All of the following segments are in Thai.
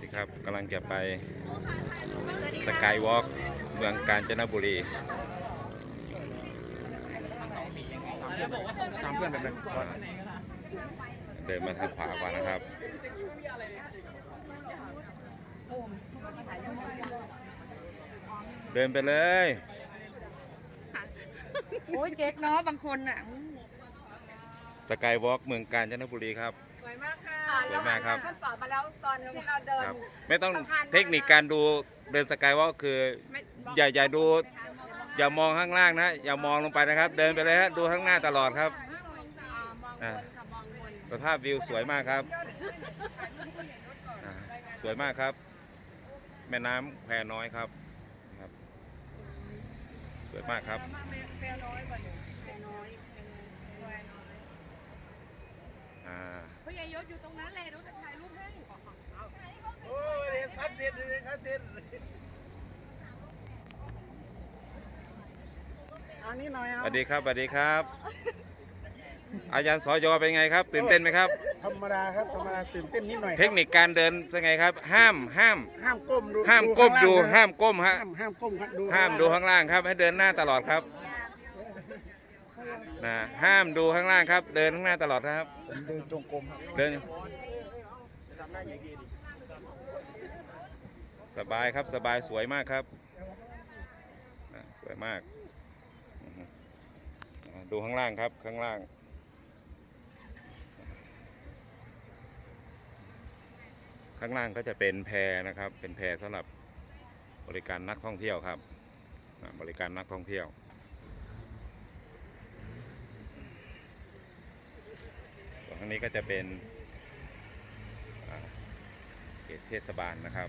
นี่ครับกำลังจะไปสกายวอล์กเมืองกาญจนบุรีตามเพื่อนไปเลยเดินมาทางขวาก่อนนะครับเดินไปเลย โอ้ยเจ๊กเนาะบางคนอะ สกายวอล์กเมืองกาญจนบุรีครับส วยมากค่ะสวยมากครับท่านสอนมาแล้วตอนที่เราเดินครับไม่ต้องสะพานเทคนิคการดูเดินสกายวอล์กคือ ไม่บอกอย่าอย่าดู อย่ามองข้างล่างนะ อย่ามองลงไปนะครับ เดินไปเลยฮะดูข้างหน้าตลอดครับ อ่ามองบนค่ะมองบนสภาพวิวสวยมากครับอ่าสวยมากครับ แม่น้ำแควน้อยครับครับ สวยมากครับแปลน้อยกว่าหนูแปลน้อยแปลน้อย อ่าพ่อใหญ่ยศอยู่ตรงนั้นแหละดูจะถ่ายรูปให้โอ้ยเด็กคัดเด็ดเด็กคัดเด็ดอันนี้หน่อยสเอาวัสดีครับสวัสดีครับ อาจารย์สอยอเป็นไงครับ ตื่นเต้นไหมครับ ธรรมดาครับธรรมดาตื่นเต้นนิดหน่อยเทคนิคการเดินเป็นไงครับ ห้ามห้าม ห้ามก้มดูห้ามก้มดูข้งล่งห้ามก้มฮะห้ามห้ามก้มครับดูห้ามดูข้างล่างครับ ให้เดินหน้าตลอดครับ นะห้ามดูข้างล่างครับ เดินข้างหน้าตลอดครับ ผมเดินจงกรมครับเดิน สบายครับสบายสวยมากครับอะสวยมากอือฮึอะดูข้างล่างครับข้างล่าง ข้างล่างก็จะเป็นแพนะครับ เป็นแพสำหรับบริการนักท่องเที่ยวครับอะบริการนักท่องเที่ยว ส่วนข้างนี้ก็จะเป็นอ่าเขตเทศบาลนะครับ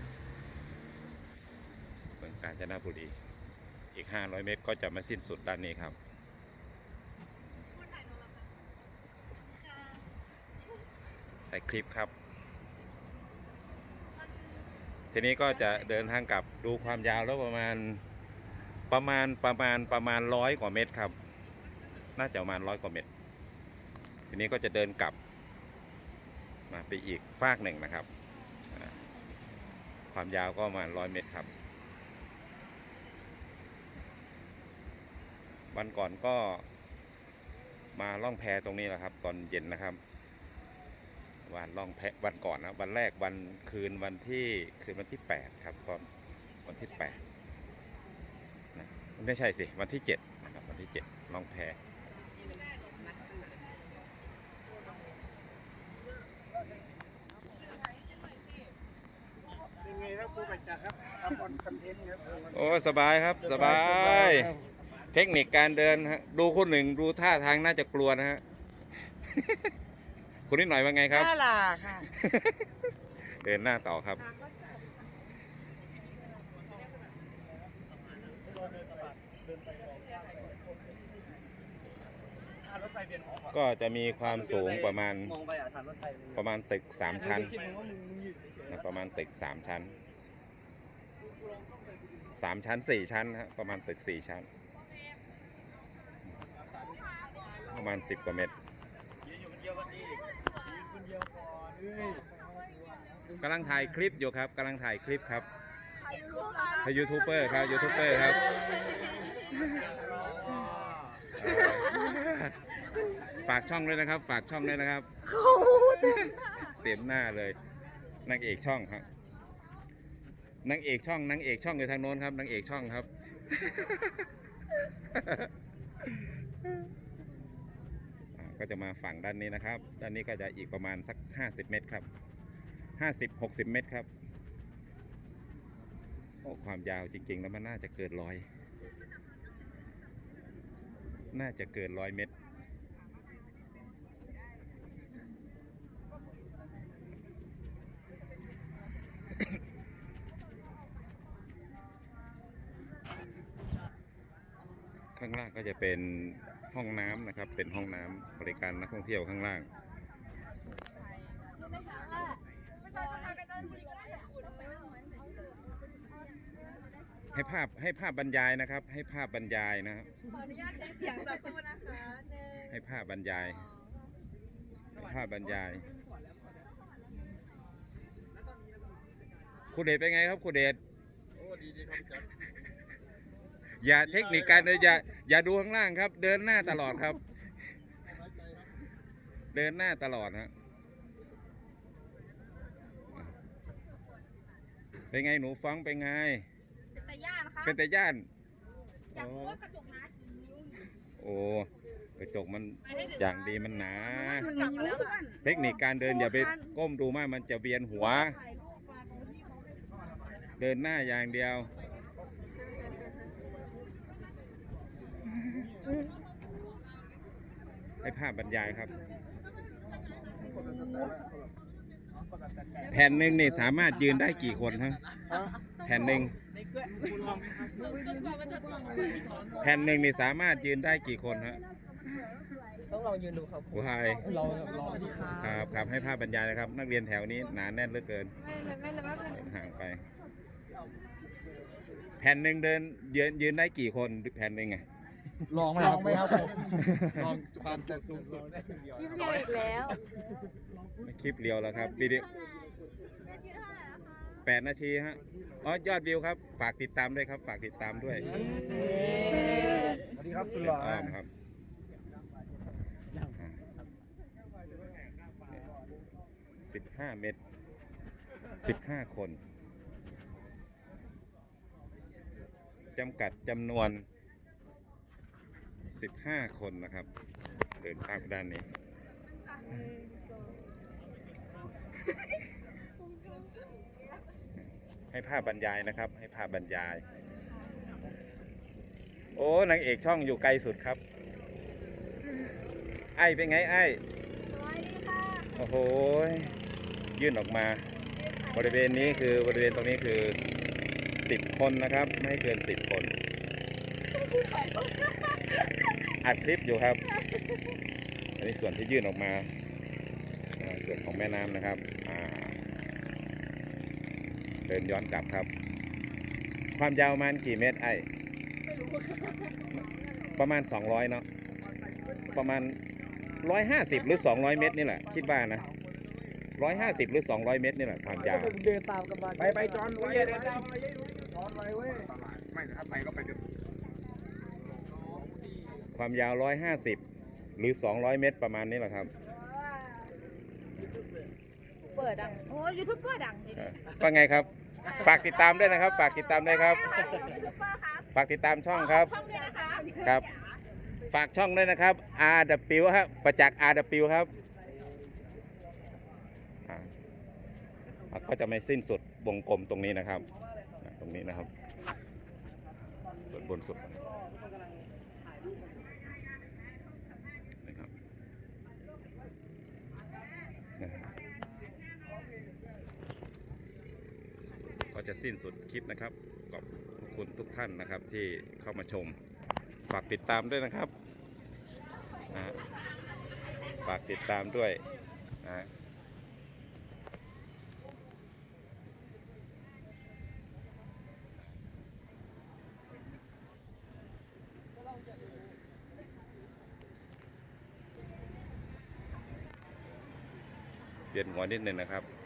เมืองกาญจนบุรี อีก 500 เมตรก็จะมาสิ้นสุดด้านนี้ครับถ่ายคลิปครับ ทีนี้ก็จะเดินทางกลับดูความยาวแล้วประมาณประมาณประมาณประมาณร้อยกว่าเมตรครับ น่าจะประมาณร้อยกว่าเมตร ทีนี้ก็จะเดินกลับ มาไปอีกฟากหนึ่งนะครับ ความยาวก็ประมาณร้อยเมตรครับ วันก่อนก็มาล่องแพตรงนี้แหละครับ ตอนเย็นนะครับ วันล่องแพวันก่อนนะวันแรกวันคืนวันที่คืนวันที่แปดครับ ตอนวันที่แปดนะไม่ใช่สิ วันที่เจ็ดนะครับวันที่เจ็ดล่องแพ เป็นไงครับครูไปจักครับทำบอลคอนเทนต์ครับโอ้สบายครับสบายครับเทคนิคการเดินฮะดูคนหนึ่งดูท่าทางน่าจะกลัวนะฮะ คุณนิดหน่อยว่าไงครับน่ารักค่ะ เดินหน้าต่อครับ ก็จะมีความสูงประมาณ มองไปอะทันรถไฟเลย ประมาณตึกสามชั้นคิดว่ามึงมึงยืนเฉยนะประมาณตึกสามชั้น สามชั้นสี่ชั้นฮะประมาณตึกสี่ชั้น ประมาณสิบกว่าเมตรยืนอยู่คนเดียวก็ดียืนคนเดียวก่อนเฮ้ยกำลังถ่ายคลิปอยู่ครับกำลังถ่ายคลิปครับให้ยูทูบเบอร์ครับยูทูบเบอร์ครับ ฝากช่องด้วยนะครับ ฝากช่องด้วยนะครับ เต็มหน้าเลยนางเอกช่องครับ นางเอกช่องนางเอกช่องอยู่ทางโน้นครับนางเอกช่องครับ ก็จะมาฝั่งด้านนี้นะครับ ด้านนี้ก็จะอีกประมาณสัก 50 เมตรครับ 50 60 เมตรครับโอ้ความยาวจริง ๆ แล้วมันน่าจะเกินร้อย น่าจะเกินร้อยเมตร ข้างล่าง ก็จะเป็นห้องน้ำนะครับ เป็นห้องน้ำบริการนักท่องเที่ยวข้างล่างให้ภาพให้ภาพบรรยายนะครับ ให้ภาพบรรยายนะครับขออนุญาตใช้เสียงสักครู่นะคะหนึ่งให้ภาพบรรยายให้ภาพบรรยายสคุณเดชเป็นไงครับคุณเดชโอ้ดีดีครับจัด อย่าเทคนิคการเดินอย่าอย่าดูข้างล่างครับ เดินหน้าตลอดครับไว้ใจครับเดินหน้าตลอดฮะเป็นไงหนูฟังเป็นไง เป็นตาย่านะคะเป็นแต่ย่าน อยากรู้ว่ากระจกหนากี่นิ้วโอ้กระจกมันอย่างดีมันหนา มันกลับมาแล้วค่ะเทคนิคการเดินอย่าไปก้มดูมากมันจะเวียนหัว ถ่ายรูปมาตรงที่เขาเดินหน้าอย่างเดียว ให้ภาพบรรยายครับ แผ่นหนึ่งนี่สามารถยืนได้กี่คนฮะแผ่นหนึ่งแผ่นหนึ่งนี่สามารถยืนได้กี่คนฮะต้องลองยืนดูครับผู้ชายเราเราสวัสดีครัครับครับให้ภาพบรรยายนะครับ นักเรียนแถวนี้หนาแน่นเหลือเกินห่างไป แผ่นหนึ่งเดินยืนยืนได้กี่คนแผ่นหนึ่งไง ลองไหมครับลองไหมครับผม ลองความจุสูงสุดได้คนเดียวคลิปเดียวอีกแล้ว คลิปเรียวแล้วครับวิดีโอแปดนาทีฮะอ๋อยอดวิวครับ ฝากติดตามด้วยครับ ฝากติดตามด้วยสวัสดีครับสุดเป็นหล่ออ้อมครับสิบห้าเมตรสิบห้าคนจำกัดจำนวน สิบห้าคนนะครับ เดินข้ามด้านนี้ ให้ภาพบรรยายนะครับ ให้ภาพบรรยาย โอ้นางเอกช่องอยู่ไกลสุดครับ ไอ้เป็นไงไอ้สวัสดีค่ะโอ้โหยื่นออกมาบริเวณนี้คือบริเวณตรงนี้คือสิบคนนะครับ ไม่ให้เกินสิบคน อัดคลิปอยู่ครับ อันนี้ส่วนที่ยื่นออกมาอ่าส่วนของแม่น้ำนะครับอ่าเดินย้อนกลับครับ ความยาวประมาณกี่เมตรไอ้ประมาณ 200 เนาะประมาณ 150 หรือ 200 เมตรนี่แหละ คิดว่านะ150หรือ200เมตรนี่แหละความยาวเดินตามกันมาไปไปจอนไว้เดินตามมาจอนไว้เว้ยไม่นะครับไปก็ไปกัน ความยาว 150 หรือ 200 เมตรประมาณนี้แหละครับ เปิดดัง โอ้ยูทูบเบอร์ดังจริงเอ่อว่าไงครับ ฝากติดตามด้วยนะครับ ฝากติดตามด้วยครับยูทูบเบอร์ครับ ฝากติดตามช่องครับ ช่องด้วยนะคะครับ ฝากช่องด้วยนะครับ RW ครับ ประจักษ์ RW ครับอ่าอะก็จะไม่สิ้นสุดวงกลมตรงนี้นะครับอะตรงนี้นะครับส่วนบนสุดนะครับนะครับก็ จะสิ้นสุดคลิปนะครับ ขอบคุณทุกท่านนะครับที่เข้ามาชม ฝากติดตามด้วยนะครับนะฝากติดตามด้วยนะฮะเปลี่ยนหัวนิดนึงนะครับ